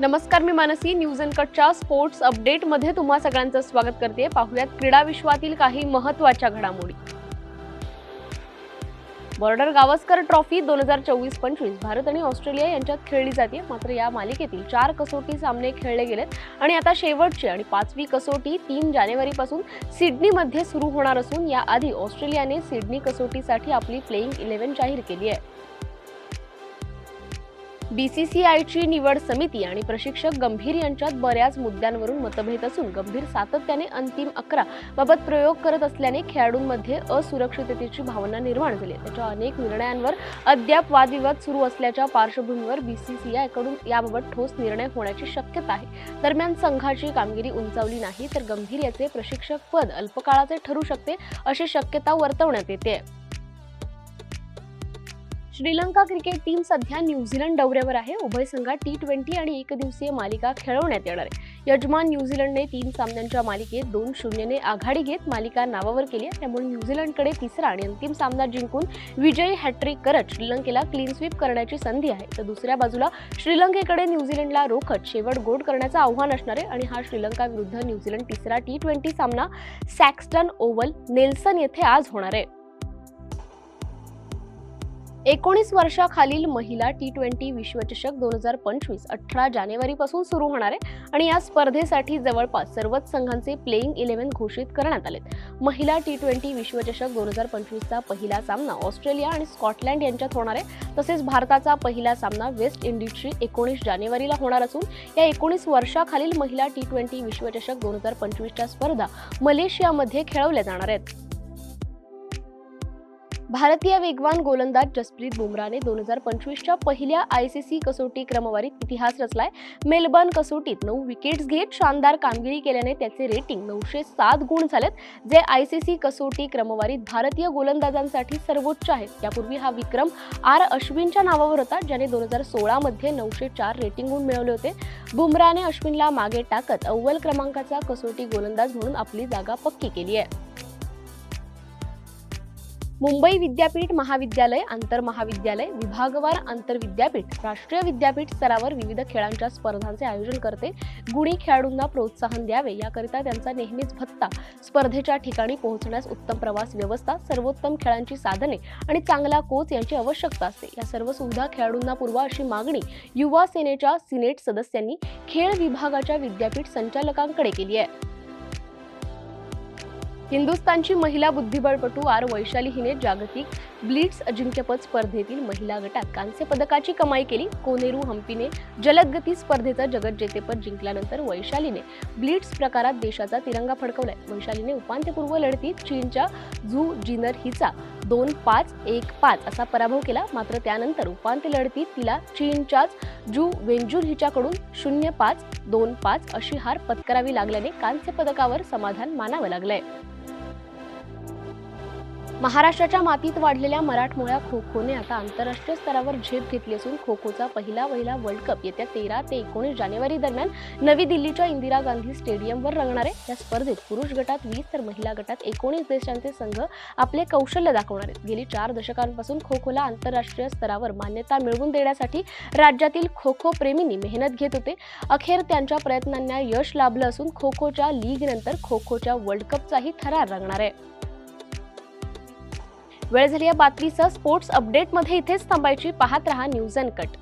नमस्कार मी Mansi. News and कटच्या स्पोर्ट्स अपडेटमध्ये तुम्हा सगळ्यांचं स्वागत करते. पाहुयात क्रीडा विश्वातील काही महत्त्वाच्या घडामोडी. बॉर्डर गावस्कर ट्रॉफी दोन हजार चोवीस पंचवीस भारत आणि ऑस्ट्रेलिया यांच्यात खेळली जाते. मात्र या मालिकेतील चार कसोटी सामने खेळले गेलेत. आणि आता शेवटची आणि पाचवी कसोटी तीन जानेवारीपासून सिडनीमध्ये सुरू होणार असून याआधी ऑस्ट्रेलियाने सिडनी कसोटीसाठी आपली प्लेईंग इलेव्हन जाहीर केली आहे. बीसीसीआयची निवड समिती आणि प्रशिक्षक गंभीर यांच्यात बऱ्याच मुद्द्यांवरून मतभेद असून गंभीर सातत्याने अंतिम अकरा बाबत प्रयोग करत असल्याने खेळाडूंमध्ये असुरक्षिततेची भावना निर्माण झाली त्याच्या अनेक निर्णयांवर अद्याप वादविवाद सुरू असल्याच्या पार्श्वभूमीवर बीसीसीआयकडून याबाबत ठोस निर्णय होण्याची शक्यता आहे. दरम्यान संघाची कामगिरी उंचावली नाही तर गंभीर याचे प्रशिक्षक पद अल्पकाळाचे ठरू शकते अशी शक्यता वर्तवण्यात येते. श्रीलंका क्रिकेट टीम सध्या न्यूझीलंड दौऱ्यावर आहे. उभय संघात टी ट्वेंटी आणि एकदिवसीय मालिका खेळवण्यात येणार आहे. यजमान न्यूझीलंडने तीन सामन्यांच्या मालिकेत दोन शून्यने आघाडी घेत मालिका नावावर केली आहे. त्यामुळे न्यूझीलंडकडे तिसरा आणि अंतिम सामना जिंकून विजयी हॅट्रिक करत श्रीलंकेला क्लीन स्वीप करण्याची संधी आहे. तर दुसऱ्या बाजूला श्रीलंकेकडे न्यूझीलंडला रोखत शेवट गोड करण्याचं आव्हान असणार आहे आणि हा श्रीलंका विरुद्ध न्यूझीलंड तिसरा टी ट्वेंटी सामना सॅक्स्टन ओव्हल नेल्सन येथे आज होणार आहे. एकोणीस वर्षाखालील महिला टी ट्वेंटी विश्वचषक दोन हजार पंचवीस अठरा जानेवारीपासून सुरू होणार आहे आणि या स्पर्धेसाठी जवळपास सर्वच संघांचे प्लेईंग इलेव्हन घोषित करण्यात आले महिला टी ट्वेंटी विश्वचषक दोन हजार पंचवीसचा पहिला सामना ऑस्ट्रेलिया आणि स्कॉटलँड यांच्यात होणार आहे. तसेच भारताचा पहिला सामना वेस्ट इंडिजशी एकोणीस जानेवारीला होणार असून या एकोणीस वर्षाखालील महिला टी ट्वेंटी विश्वचषक दोन हजार पंचवीसच्या स्पर्धा मलेशियामध्ये खेळवल्या जाणार आहेत. भारतीय वेगवान गोलंदाज जसप्रीत बुमराने दोन हजार पंचवीसच्या पहिल्या आय सी सी कसोटी क्रमवारीत इतिहास रचलाय. मेलबर्न कसोटीत नऊ विकेट्स घेत शानदार कामगिरी केल्याने त्याचे रेटिंग नऊशे सात गुण झालेत जे आय सी सी कसोटी क्रमवारीत भारतीय गोलंदाजांसाठी सर्वोच्च आहेत. यापूर्वी हा विक्रम आर अश्विनच्या नावावर होता ज्याने दोन हजार सोळामध्ये नऊशे चार रेटिंग गुण मिळवले होते. बुमराने अश्विनला मागे टाकत अव्वल क्रमांकाचा कसोटी गोलंदाज म्हणून आपली जागा पक्की केली आहे. मुंबई विद्यापीठ महाविद्यालय आंतरमहाविद्यालय विभागवार आंतरविद्यापीठ राष्ट्रीय विद्यापीठ स्तरावर विविध खेळांच्या स्पर्धांचे आयोजन करते. गुणी खेळाडूंना प्रोत्साहन द्यावे याकरिता त्यांचा नेहमीच भत्ता स्पर्धेच्या ठिकाणी पोहोचण्यास उत्तम प्रवास व्यवस्था सर्वोत्तम खेळांची साधने आणि चांगला कोच यांची आवश्यकता असते. या सर्व सुविधा खेळाडूंना पुरवा अशी मागणी युवा सेनेच्या सिनेट सदस्यांनी खेळ विभागाच्या विद्यापीठ संचालकांकडे केली आहे. हिंदुस्थानची महिला बुद्धिबळपटू आर वैशाली हिने जागतिक ब्लिट्स अजिंक्यपद स्पर्धेतील महिला गटात कांस्य पदकाची कमाई केली. कोनेरू हम्पीने जलदगती स्पर्धेचं जगज्जेतेपद जिंकल्यानंतर वैशालीने ब्लिट्स प्रकारात देशाचा तिरंगा फडकवलाय. वैशालीने उपांत्यपूर्व लढतीत चीनच्या झू जिनर हिचा दोन पाच एक पाच असा पराभव केला. मात्र त्यानंतर उपांत्य लढतीत तिला चीनच्याच जू वेंजूर हिच्याकडून शून्य पाच दोन पाच अशी हार पत्करावी लागल्याने कांस्य पदकावर समाधान मानावं लागलंय. महाराष्ट्राच्या मातीत वाढलेल्या मराठमोळ्या खो खोने आता आंतरराष्ट्रीय स्तरावर झेप घेतली असून खो खोचा पहिला वहिला वर्ल्ड कप येत्या तेरा ते एकोणीस जानेवारी दरम्यान नवी दिल्लीच्या इंदिरा गांधी स्टेडियमवर रंगणार आहे. या स्पर्धेत पुरुष गटात वीस तर महिला गटात एकोणीस देशांचे संघ आपले कौशल्य दाखवणार आहेत. गेली चार दशकांपासून खो खोला आंतरराष्ट्रीय स्तरावर मान्यता मिळवून देण्यासाठी राज्यातील खो खो प्रेमींनी मेहनत घेत होते. अखेर त्यांच्या प्रयत्नांना यश लाभलं असून खो खोच्या लीग नंतर खो खोच्या वर्ल्ड कपचाही थरार रंगणार आहे. वेळ झाली या बातमीचं स्पोर्ट्स अपडेटमध्ये इथेच थांबायची. पाहत रहा न्यूज अँड कट